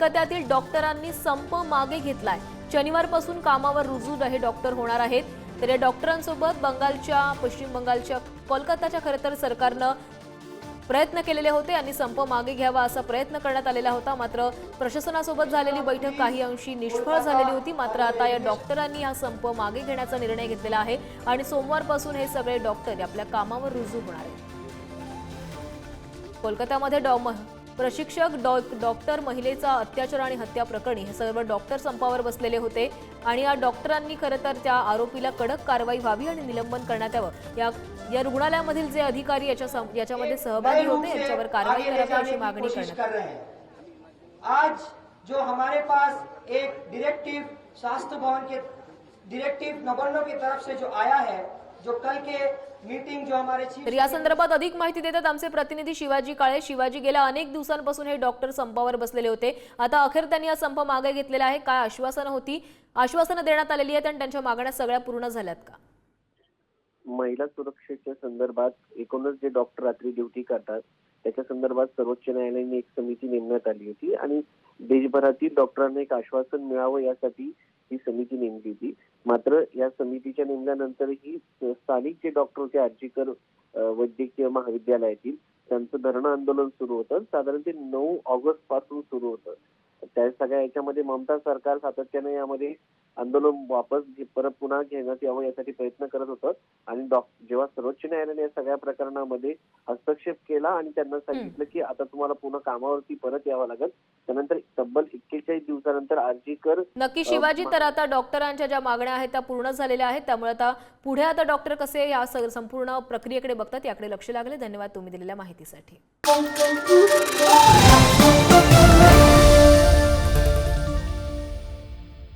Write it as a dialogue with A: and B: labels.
A: कोलकात्यातील डॉक्टरांनी संप मागे घेतलाय. शनिवारपासून कामावर रुजू हे डॉक्टर होणार आहेत. तर या डॉक्टरांसोबत बंगालच्या पश्चिम बंगालच्या कोलकाताच्या खरं तर सरकारनं प्रयत्न केलेले होते आणि संप मागे घ्यावा असा प्रयत्न करण्यात आलेला होता. मात्र प्रशासनासोबत झालेली बैठक काही अंशी निष्फळ झालेली होती. मात्र आता या डॉक्टरांनी हा संप मागे घेण्याचा निर्णय घेतलेला आहे आणि सोमवारपासून हे सगळे डॉक्टर आपल्या कामावर रुजू होणार आहेत. कोलकात्यामध्ये डॉ प्रशिक्षक डॉ डॉक्टर महिलेचा अत्याचार आणि हत्या प्रकरणी हे सर्व डॉक्टर संपावर बसलेले होते आणि या डॉक्टरांनी खरं तर त्या आरोपीला कडक कारवाई व्हावी आणि निलंबन करण्यात यावं. या या रुग्णालयामधील जे अधिकारी याच्या याच्यामध्ये सहभागी होते यांच्यावर कारवाई करावी अशी मागणी करण्यात
B: आज जो हमारे पास एक डायरेक्टिव स्वास्थ्य भवन के डायरेक्टिव गवर्नर की तरफ से जो आया है जो कल के मीटिंग जो हमारे
A: तर या संदर्भात अधिक माहिती देतात आमचे प्रतिनिधी शिवाजी काळे. शिवाजी गेल्या अनेक दिवसांपासून हे डॉक्टर संपावर बसलेले होते. आता अखेर त्यांनी हा संप मागे घेतलेला आहे. काय आश्वासनं होती? आश्वासनं देण्यात आलेली आहेत आणि त्यांच्या मागण्या सगळ्या पूर्ण झाल्यात का?
C: महिला सुरक्षेच्या संदर्भात एकूणच जे डॉक्टर रात्री ड्युटी करतात त्याच्या संदर्भात सर्वोच्च न्यायालयाने एक समिती नेमण्यात आली होती आणि देशभरातील डॉक्टरांना एक आश्वासन मिळावं यासाठी ही समिती नेमली होती. मात्र या समितीच्या नेमल्यानंतरही स्थानिक जे डॉक्टर होते आर्जीकर वैद्यकीय महाविद्यालयातील त्यांचं धरणं आंदोलन सुरू होतं. साधारण ते नऊ ऑगस्टपासून सुरू होतं. त्या सगळ्या याच्यामध्ये ममता सरकार सातत्याने यामध्ये आंदोलन वापस घे- परत पुन्हा घेण्यात यावं यासाठी प्रयत्न करत होतं. आणि जेव्हा सर्वोच्च न्यायालयाने या सगळ्या प्रकरणामध्ये हस्तक्षेप केला आणि त्यांना सांगितलं की आता तुम्हाला पुन्हा कामावरती परत यावं लागेल त्यानंतर तब्बल एक्केचाळीस दिवसानंतर आर्जीकर
A: नक्की शिवाजी तर आता डॉक्टरांच्या ज्या मागण्या आहेत त्या पूर्ण झालेल्या आहेत. त्यामुळे आता पुढे आता डॉक्टर कसे या सग- संपूर्ण प्रक्रियेकडे बघतात याकडे लक्ष लागले. धन्यवाद तुम्ही दिलेल्या माहितीसाठी.